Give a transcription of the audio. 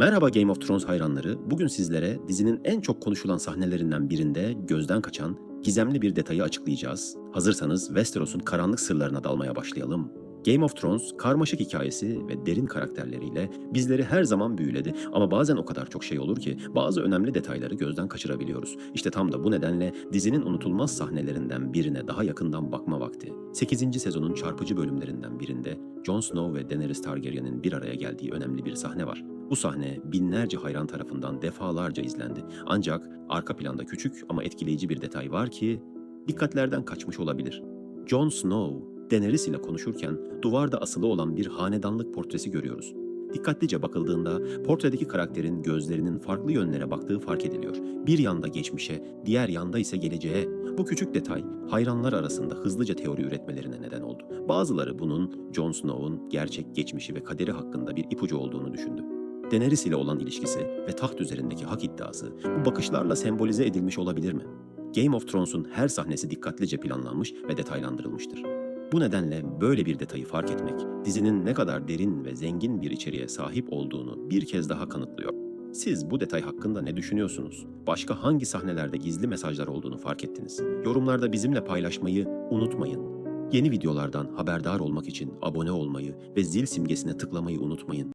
Merhaba Game of Thrones hayranları. Bugün sizlere dizinin en çok konuşulan sahnelerinden birinde gözden kaçan gizemli bir detayı açıklayacağız. Hazırsanız Westeros'un karanlık sırlarına dalmaya başlayalım. Game of Thrones karmaşık hikayesi ve derin karakterleriyle bizleri her zaman büyüledi ama bazen o kadar çok şey olur ki bazı önemli detayları gözden kaçırabiliyoruz. İşte tam da bu nedenle dizinin unutulmaz sahnelerinden birine daha yakından bakma vakti. 8. sezonun çarpıcı bölümlerinden birinde Jon Snow ve Daenerys Targaryen'in bir araya geldiği önemli bir sahne var. Bu sahne binlerce hayran tarafından defalarca izlendi. Ancak arka planda küçük ama etkileyici bir detay var ki dikkatlerden kaçmış olabilir. Jon Snow, Daenerys ile konuşurken duvarda asılı olan bir hanedanlık portresi görüyoruz. Dikkatlice bakıldığında portredeki karakterin gözlerinin farklı yönlere baktığı fark ediliyor. Bir yanda geçmişe, diğer yanda ise geleceğe. Bu küçük detay hayranlar arasında hızlıca teori üretmelerine neden oldu. Bazıları bunun Jon Snow'un gerçek geçmişi ve kaderi hakkında bir ipucu olduğunu düşündü. Daenerys ile olan ilişkisi ve taht üzerindeki hak iddiası bu bakışlarla sembolize edilmiş olabilir mi? Game of Thrones'un her sahnesi dikkatlice planlanmış ve detaylandırılmıştır. Bu nedenle böyle bir detayı fark etmek, dizinin ne kadar derin ve zengin bir içeriğe sahip olduğunu bir kez daha kanıtlıyor. Siz bu detay hakkında ne düşünüyorsunuz? Başka hangi sahnelerde gizli mesajlar olduğunu fark ettiniz? Yorumlarda bizimle paylaşmayı unutmayın. Yeni videolardan haberdar olmak için abone olmayı ve zil simgesine tıklamayı unutmayın.